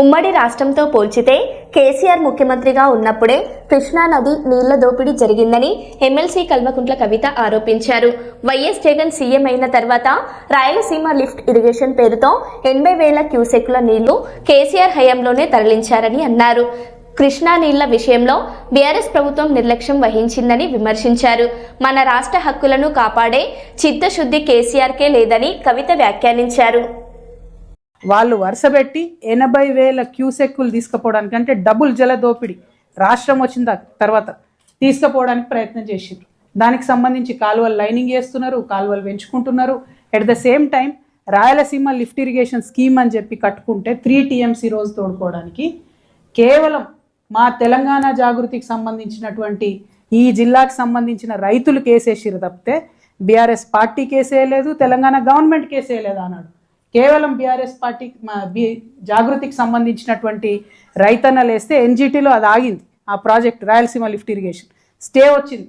ఉమ్మడి రాష్ట్రంతో పోల్చితే కేసీఆర్ ముఖ్యమంత్రిగా ఉన్నప్పుడే కృష్ణా నది నీళ్ళ దోపిడీ జరిగిందని ఎమ్మెల్సీ కల్వకుంట్ల కవిత ఆరోపించారు. వైఎస్ జగన్ సీఎం అయిన తర్వాత రాయలసీమ లిఫ్ట్ ఇరిగేషన్ పేరుతో ఎనభై వేల క్యూసెక్ల నీళ్ళు కేసీఆర్ హయాంలోనే తరలించారని అన్నారు. కృష్ణా నీళ్ళ విషయంలో బీఆర్ఎస్ ప్రభుత్వం నిర్లక్ష్యం వహించిందని విమర్శించారు. మన రాష్ట్ర హక్కులను కాపాడే చిత్తశుద్ధి కేసీఆర్కే లేదని కవిత వ్యాఖ్యానించారు. వాళ్ళు వరుసపెట్టి ఎనభై వేల క్యూసెక్కులు తీసుకుపోవడానికి అంటే డబుల్ జల దోపిడీ రాష్ట్రం వచ్చిన తర్వాత తీసుకుపోవడానికి ప్రయత్నం చేసిండ్రు. దానికి సంబంధించి కాలువలు లైనింగ్ చేస్తున్నారు కాలువలు పెంచుకుంటున్నారు. At the same time Rayalaseema lift irrigation scheme అని చెప్పి కట్టుకుంటే త్రీ టీఎంసీ రోజు తోడుకోవడానికి కేవలం మా తెలంగాణ జాగృతికి సంబంధించినటువంటి ఈ జిల్లాకు సంబంధించిన రైతులు కేసేసిరు తప్పితే బీఆర్ఎస్ పార్టీ కేసేయలేదు తెలంగాణ గవర్నమెంట్ కేసేయలేదు అన్నాడు. కేవలం బీఆర్ఎస్ పార్టీకి మా బి జాగృతికి సంబంధించినటువంటి రైతన్నలు వేస్తే ఎన్జిటీలో అది ఆగింది. ఆ project Rayalaseema lift irrigation. Stay వచ్చింది.